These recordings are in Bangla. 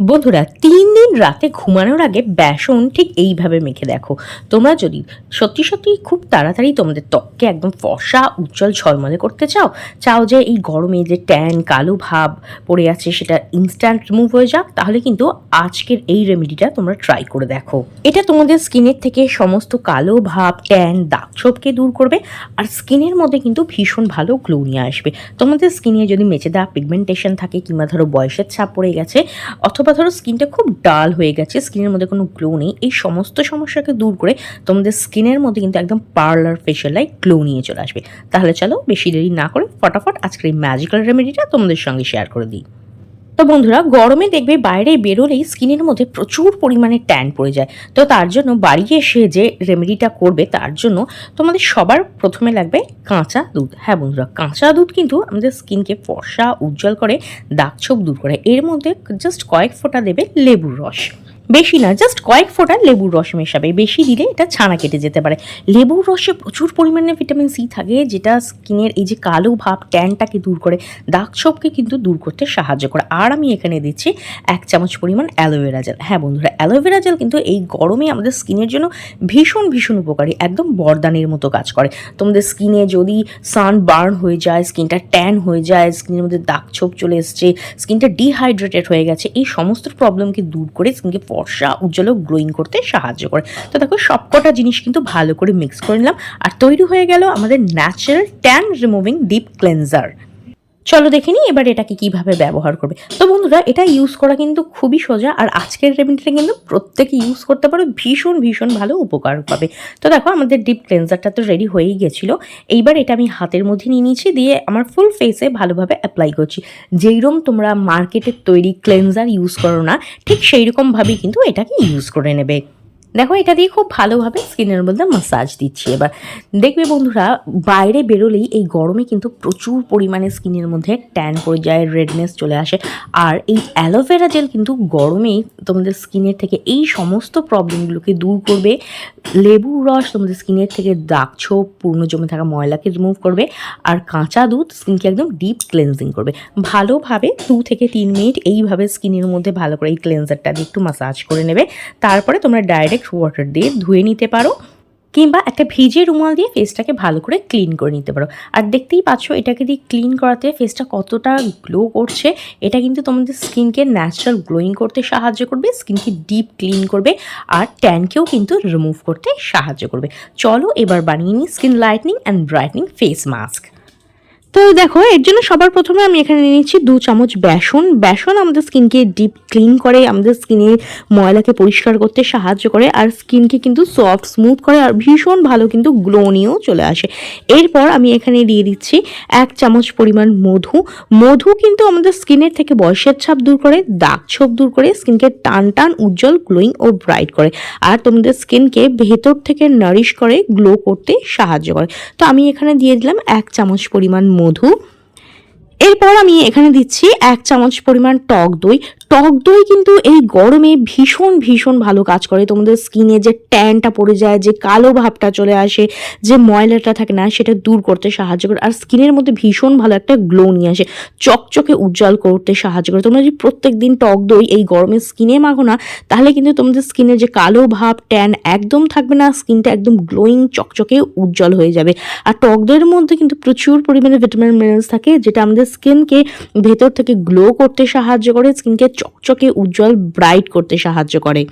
বন্ধুরা, তিন দিন রাতে ঘুমানোর আগে বেসন ঠিক এইভাবে মেখে দেখো। তোমরা যদি সত্যি সত্যি খুব তাড়াতাড়ি তোমাদের ত্বককে একদম ফসা, উজ্জ্বল ঝলমলে করতে চাও চাও যে এই গরমে যে ট্যান, কালো ভাব পড়ে আছে সেটা ইনস্ট্যান্ট রিমুভ হয়ে যাক, তাহলে কিন্তু আজকের এই রেমেডিটা তোমরা ট্রাই করে দেখো। এটা তোমাদের স্কিনের থেকে সমস্ত কালো ভাব, ট্যান, দাগ ছোপকে দূর করবে আর স্কিনের মধ্যে কিন্তু ভীষণ ভালো গ্লো নিয়ে আসবে। তোমাদের স্কিনে যদি মেচে দেওয়া পিগমেন্টেশন থাকে কিংবা ধরো বয়সের ছাপ পড়ে গেছে, অথবা ধরো স্কিনটা খুব ডাল হয়ে গেছে, স্কিনের মধ্যে কোনো গ্লো নেই, এই সমস্ত সমস্যাকে দূর করে তোমাদের স্কিনের মধ্যে কিন্তু একদম পার্লার ফেশিয়াল লাইক গ্লো নিয়ে চলে আসবে। তাহলে চলো বেশি দেরি না করে ফটাফট আজকের এই ম্যাজিক্যাল রেমেডিটা তোমাদের সঙ্গে শেয়ার করে দিই। তো বন্ধুরা, গরমে দেখবে বাইরে বেরোলেই স্কিনের মধ্যে প্রচুর পরিমাণে ট্যান পড়ে যায়। তো তার জন্য বাড়ি এসে যে রেমেডিটা করবে, তার জন্য তোমাদের সবার প্রথমে লাগবে কাঁচা দুধ। হ্যাঁ বন্ধুরা, কাঁচা দুধ কিন্তু আমাদের স্কিনকে ফর্সা, উজ্জ্বল করে, দাগ ছোপ দূর করে। এর মধ্যে জাস্ট কয়েক ফোঁটা দেবে লেবুর রস। বেশি না জাস্ট কয়েক ফোঁটা লেবুর রস মেশাবে। বেশি দিলে এটা ছানা কেটে যেতে পারে। লেবুর রসে প্রচুর পরিমাণে ভিটামিন সি থাকে, যেটা স্কিনের এই যে কালো ভাব ট্যানটাকে দূর করে, দাগ ছোপকে কিন্তু দূর করতে সাহায্য করে। আর আমি এখানে দিচ্ছি এক চামচ পরিমাণ অ্যালোভেরা জেল। হ্যাঁ বন্ধুরা, অ্যালোভেরা জেল কিন্তু এই গরমে আমাদের স্কিনের জন্য ভীষণ ভীষণ উপকারী, একদম বরদানের মতো কাজ করে। তোমাদের স্কিনে যদি সান বার্ন হয়ে যায়, স্কিনটা ট্যান হয়ে যায়, স্কিনের মধ্যে দাগ ছোপ চলে এসছে, স্কিনটা ডিহাইড্রেটেড হয়ে গেছে, এই সমস্ত প্রবলেমকে দূর করে স্কিনকে ফর্সা উজ্জ্বল গ্রোয়িং করতে সাহায্য করে। তো দেখো, সবকটা জিনিস কিন্তু ভালো করে মিক্স করে নিলাম। আর তৈরি হয়ে গেল আমাদের natural tan removing deep cleanser চলো দেখে নিই এবার এটাকে কীভাবে ব্যবহার করবে। তো বন্ধুরা, এটা ইউজ করা কিন্তু খুবই সোজা আর আজকের রেমেডিটা কিন্তু প্রত্যেকে ইউজ করতে পারো, ভীষণ ভীষণ ভালো উপকার পাবে। তো দেখো, আমাদের ডিপ ক্লেন্সারটা তো রেডি হয়েই গেছিল। এইবার এটা আমি হাতের মধ্যে নিয়ে নিয়েছি, দিয়ে আমার ফুল ফেসে ভালোভাবে অ্যাপ্লাই করছি। যেইরকম তোমরা মার্কেটের তৈরি ক্লেন্সার ইউজ করো না, ঠিক সেই রকমভাবেই কিন্তু এটাকে ইউজ করে নেবে। দেখো, এটা দিয়ে খুব ভালোভাবে স্কিনের মধ্যে মাসাজ দিচ্ছি এবার। দেখবে বন্ধুরা, বাইরে বেরোলেই এই গরমে কিন্তু প্রচুর পরিমাণে স্কিনের মধ্যে ট্যান পড়ে যায় রেডনেস চলে আসে। আর এই অ্যালোভেরা জেল কিন্তু গরমেই তোমাদের স্কিনের থেকে এই সমস্ত প্রবলেমগুলোকে দূর করবে। লেবুর রস তোমাদের স্কিনের থেকে দাগ ছোপ পূর্ণ জমে থাকা ময়লাকে রিমুভ করবে। আর কাঁচা দুধ স্কিনকে একদম ডিপ ক্লেন্সিং করবে। ভালোভাবে দু থেকে তিন মিনিট এইভাবে স্কিনের মধ্যে ভালো করে এই ক্লেন্সারটা দিয়ে একটু মাসাজ করে নেবে। তারপরে তোমরা ডাইরেক্ট ওয়াটার দিয়ে ধুয়ে নিতে পারো, কিংবা একটা ভিজে রুমাল দিয়ে ফেসটাকে ভালো করে ক্লিন করে নিতে পারো। আর দেখতেই পাচ্ছ, এটাকে দিয়ে ক্লিন করাতে ফেসটা কতটা গ্লো করছে, এটা কিন্তু তোমাদের স্কিনকে ন্যাচারাল গ্লোয়িং করতে সাহায্য করবে স্কিনকে ডিপ ক্লিন করবে, আর ট্যানকেও কিন্তু রিমুভ করতে সাহায্য করবে। চলো এবার বানিয়ে নিই skin lightening and brightening face mask তো দেখো, এর জন্য সবার প্রথমে আমি এখানে নিয়ে নিচ্ছি দু চামচ বেসন। বেসন আমাদের স্কিনকে ডিপ ক্লিন করে, আমাদের স্কিনের ময়লাকে পরিষ্কার করতে সাহায্য করে, আর স্কিনকে কিন্তু সফট স্মুথ করে, আর ভীষণ ভালো কিন্তু গ্লো নিয়েও চলে আসে। এরপর আমি এখানে দিয়ে দিচ্ছি এক চামচ পরিমাণ মধু। মধু কিন্তু আমাদের স্কিনের থেকে বয়সের ছাপ দূর করে, দাগ ছোপ দূর করে, স্কিনকে টান টান, উজ্জ্বল গ্লোয়িং ও ব্রাইট করে, আর তোমাদের স্কিনকে ভেতর থেকে নারিশ করে গ্লো করতে সাহায্য করে। তো আমি এখানে দিয়ে দিলাম এক চামচ পরিমাণ মধু। এরপর আমি এখানে দিচ্ছি এক চামচ পরিমাণ টক দই টক দই কিন্তু এই গরমে ভীষণ ভীষণ ভালো কাজ করে। তোমাদের স্কিনে যে ট্যানটা পড়ে যায়, যে কালো ভাবটা চলে আসে, যে ময়লাটা থাকে না, সেটা দূর করতে সাহায্য করে। আর স্কিনের মধ্যে ভীষণ ভালো একটা গ্লো নিয়ে আসে। চকচকে উজ্জ্বল করতে সাহায্য করে। তোমরা যদি প্রত্যেক দিন টক দই এই গরমে স্কিনে মাখো না, তাহলে কিন্তু তোমাদের স্কিনে যে কালো ভাব ট্যান একদম থাকবে না স্কিনটা একদম গ্লোয়িং চকচকে উজ্জ্বল হয়ে যাবে। আর টক দইয়ের মধ্যে কিন্তু প্রচুর পরিমাণে ভিটামিন মিনারেলস থাকে, যেটা আমাদের স্কিনকে ভেতর থেকে গ্লো করতে সাহায্য করে স্কিনকে চকচকে উজ্জ্বল ব্রাইট করতে সাহায্য করে।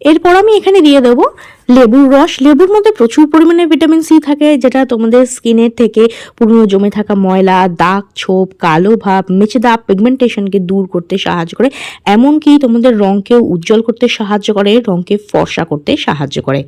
এরপর আমি এখানে দিয়ে দেবো লেবুর রস। লেবুর মধ্যে প্রচুর পরিমাণে ভিটামিন সি থাকে, যেটা তোমাদের স্কিনের থেকে পুরনো জমে থাকা ময়লা, দাগ, ছোপ, কালো ভাব মেচে দাগ পিগমেন্টেশনকে দূর করতে সাহায্য করে, এমনকি তোমাদের রঙকেও উজ্জ্বল করতে সাহায্য করে, রঙকে ফর্সা করতে সাহায্য করে।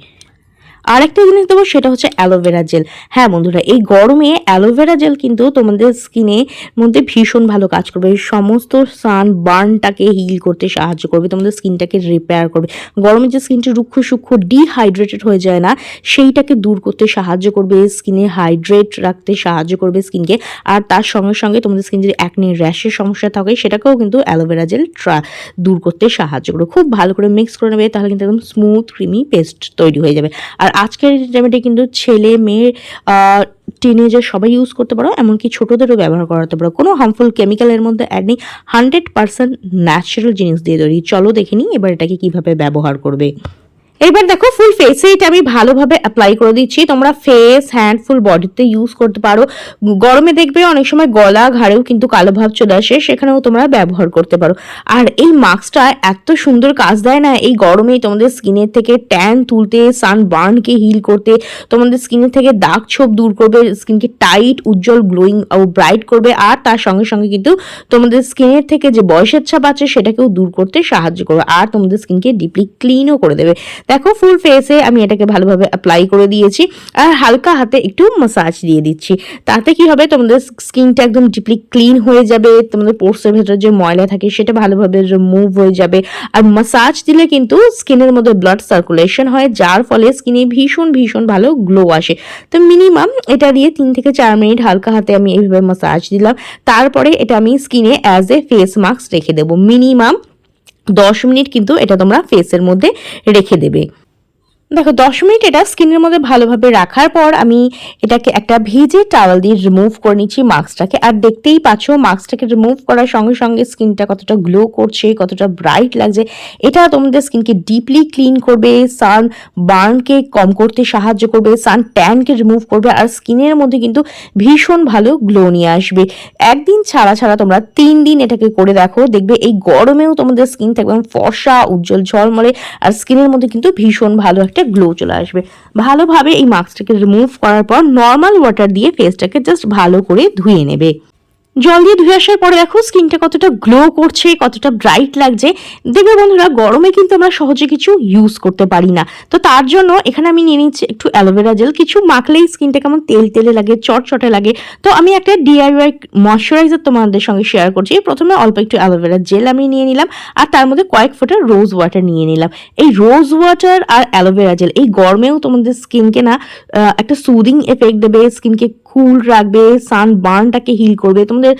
আরেকটা জিনিস দেবো, সেটা হচ্ছে অ্যালোভেরা জেল হ্যাঁ বন্ধুরা, এই গরমে অ্যালোভেরা জেল কিন্তু তোমাদের স্কিনে মধ্যে ভীষণ ভালো কাজ করবে। সমস্ত সান বার্নটাকে হিল করতে সাহায্য করবে, তোমাদের স্কিনটাকে রিপেয়ার করবে। গরমে যে স্কিনটা রুক্ষ সূক্ষ্ম ডিহাইড্রেটেড হয়ে যায় না, সেইটাকে দূর করতে সাহায্য করবে স্কিনে হাইড্রেট রাখতে সাহায্য করবে স্কিনকে আর তার সঙ্গে সঙ্গে তোমাদের স্কিন যদি একনি র্যাশের সমস্যা থাকে, সেটাকেও কিন্তু অ্যালোভেরা জেল ট্রা দূর করতে সাহায্য করবে। খুব ভালো করে মিক্স করে নেবে, তাহলে কিন্তু একদম স্মুথ ক্রিমি পেস্ট তৈরি হয়ে যাবে। আর আজকের রেমেডি কিন্তু ছেলে, মেয়ে টিনেজার সবাই ইউজ করতে পারো, এমনকি ছোটোদেরও ব্যবহার করাতে পারো। কোনো হার্মফুল কেমিক্যালের মধ্যে অ্যাড নেই। হান্ড্রেড পার্সেন্ট ন্যাচারাল জিনিস দিয়ে তৈরি। চলো দেখে নিই এবার এটাকে কীভাবে ব্যবহার করবে। এবার দেখো ফুল ফেসে এটা আমি ভালোভাবে অ্যাপ্লাই করে দিচ্ছি। তোমরা ফেস হ্যান্ড ফুল বডিতে ইউজ করতে পারো। গরমে দেখবে অনেক সময় গলা, ঘাড়েও কিন্তু কালো ভাব চলে আসে, সেখানেও তোমরা ব্যবহার করতে পারো। আর এই মাস্কটা এত সুন্দর কাজ দেয় না, এই গরমেই তোমাদের স্কিনের থেকে ট্যান তুলতে সান বার্নকে হিল করতে, তোমাদের স্কিনের থেকে দাগ ছোপ দূর করবে স্কিনকে টাইট উজ্জ্বল গ্লোয়িং ও ব্রাইট করবে, আর তার সঙ্গে সঙ্গে কিন্তু তোমাদের স্কিনের থেকে যে বয়সের ছাপ আছে, সেটাকেও দূর করতে সাহায্য করবে, আর তোমাদের স্কিনকে ডিপলি ক্লিনও করে দেবে। দেখো ফুল ফেসে আমি এটাকে ভালোভাবে অ্যাপ্লাই করে দিয়েছি আর হালকা হাতে একটু মাসাজ দিয়ে দিচ্ছি। তাতে কি হবে? তোমাদের স্কিনটা একদম ডিপলি ক্লিন হয়ে যাবে, তোমাদের পোর্সের ভেতরে যে ময়লা থাকে সেটা ভালোভাবে রিমুভ হয়ে যাবে। আর মাসাজ দিলে কিন্তু স্কিনের মধ্যে ব্লাড সার্কুলেশন হয়, যার ফলে স্কিনে ভীষণ ভীষণ ভালো গ্লো আসে। তো মিনিমাম এটা দিয়ে তিন থেকে চার মিনিট হালকা হাতে আমি এইভাবে মাসাজ দিলাম। তারপরে এটা আমি স্কিনে অ্যাজ এ ফেস মাস্ক রেখে দেবো। মিনিমাম দশ মিনিট কিন্তু এটা তোমরা ফেসের মধ্যে রেখে দেবে। দেখো, দশ মিনিট এটা স্কিনের মধ্যে ভালোভাবে রাখার পর আমি এটাকে একটা ভিজে টাওয়াল দিয়ে রিমুভ করে নিচ্ছি মাস্কটাকে। আর দেখতেই পাচ্ছ, মাস্কটাকে রিমুভ করার সঙ্গে সঙ্গে স্কিনটা কতটা গ্লো করছে, কতটা ব্রাইট লাগছে। এটা তোমাদের স্কিনকে ডিপলি ক্লিন করবে সান বার্নকে কম করতে সাহায্য করবে সান ট্যানকে রিমুভ করবে, আর স্কিনের মধ্যে কিন্তু ভীষণ ভালো গ্লো নিয়ে আসবে। একদিন ছাড়া ছাড়া তোমরা তিন দিন এটাকে করে দেখো, দেখবে এই গরমেও তোমাদের স্কিন একদম ফর্সা, উজ্জ্বল ঝলমলে, আর স্কিনের মধ্যে কিন্তু ভীষণ ভালো একটা গ্লো চলে আসবে। ভালোভাবে এই মাস্কটাকে রিমুভ করার পর নর্মাল ওয়াটার দিয়ে ফেসটাকে জাস্ট ভালো করে ধুয়ে নেবে। জল দিয়ে ধুয়ে আসার পরে দেখো স্কিনটা কতটা গ্লো করছে, কতটা ব্রাইট লাগছে। দেখবে বন্ধুরা, গরমে কিন্তু আমরা সহজে কিছু ইউজ করতে পারি না। তো তার জন্য এখানে আমি নিয়ে নিচ্ছি একটু অ্যালোভেরা জেল। কিছু মাখলেই স্কিনটা কেমন তেল তেলে লাগে, চটচটে লাগে। তো আমি একটা ডিআইওয়াই ময়শ্চারাইজার তোমাদের সঙ্গে শেয়ার করছি। প্রথমে অল্প একটু অ্যালোভেরা জেল আমি নিয়ে নিলাম, আর তার মধ্যে কয়েক ফোঁটা রোজ ওয়াটার নিয়ে নিলাম। এই রোজ ওয়াটার আর অ্যালোভেরা জেল, এই গরমেও তোমাদের স্কিনকে না একটা সুদিং এফেক্ট দেবে স্কিনকে কুল রাখবে সান বার্নটাকে হিল করবে, তোমাদের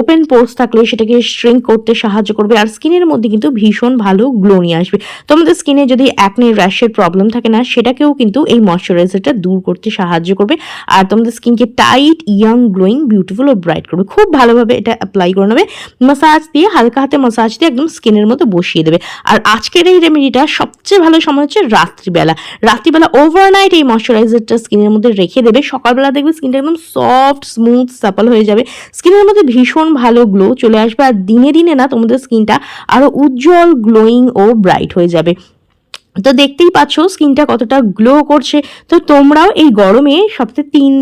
ওপেন পোর্স থাকলে সেটাকে শ্রিঙ্ক করতে সাহায্য করবে আর স্কিনের মধ্যে কিন্তু ভীষণ ভালো গ্লো নিয়ে আসবে। তোমাদের স্কিনে যদি অ্যাকনে র্যাশের প্রবলেম থাকে না, সেটাকেও কিন্তু এই ময়শ্চারাইজারটা দূর করতে সাহায্য করবে আর তোমাদের স্কিনকে টাইট ইয়াং গ্লোয়িং বিউটিফুল ও ব্রাইট করবে। খুব ভালোভাবে এটা অ্যাপ্লাই করে নেবে মাসাজ দিয়ে, হালকা হাতে মাসাজ দিয়ে একদম স্কিনের মধ্যে বসিয়ে দেবে। আর আজকের এই রেমেডিটা সবচেয়ে ভালো সময় হচ্ছে রাত্রিবেলা। রাত্রিবেলা ওভারনাইট এই ময়শ্চারাইজারটা স্কিনের মধ্যে রেখে দেবে, সকালবেলা দেখবে স্কিনটা একদম সফট স্মুথ সাপল হয়ে যাবে। স্কিনের মধ্যে ভীষণ ভালো গ্লো চলে আসবে। আর দিনে দিনে না তোমাদের স্কিনটা আরও উজ্জ্বল গ্লোয়িং ও ব্রাইট হয়ে যাবে। তো দেখতেই পাচ্ছ স্কিনটা কতটা গ্লো করছে। তো তোমরাও এই গরমে সপ্তাহে তিন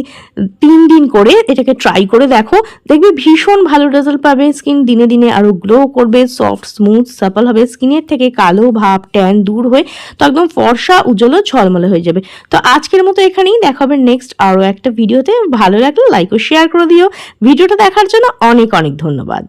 তিন দিন করে এটাকে ট্রাই করে দেখো। দেখবে ভীষণ ভালো রেজাল্ট পাবে স্কিন দিনে দিনে আরও গ্লো করবে সফট স্মুথ সাপল হবে। স্কিনের থেকে কালো ভাব ট্যান দূর হয়ে তো একদম ফর্সা, উজ্জ্বল, ঝলমলে হয়ে যাবে। তো আজকের মতো এখানেই দেখা হবে নেক্সট আরও একটা ভিডিওতে ভালো লাগলে লাইক ও শেয়ার করে দিও। ভিডিওটা দেখার জন্য অনেক অনেক ধন্যবাদ।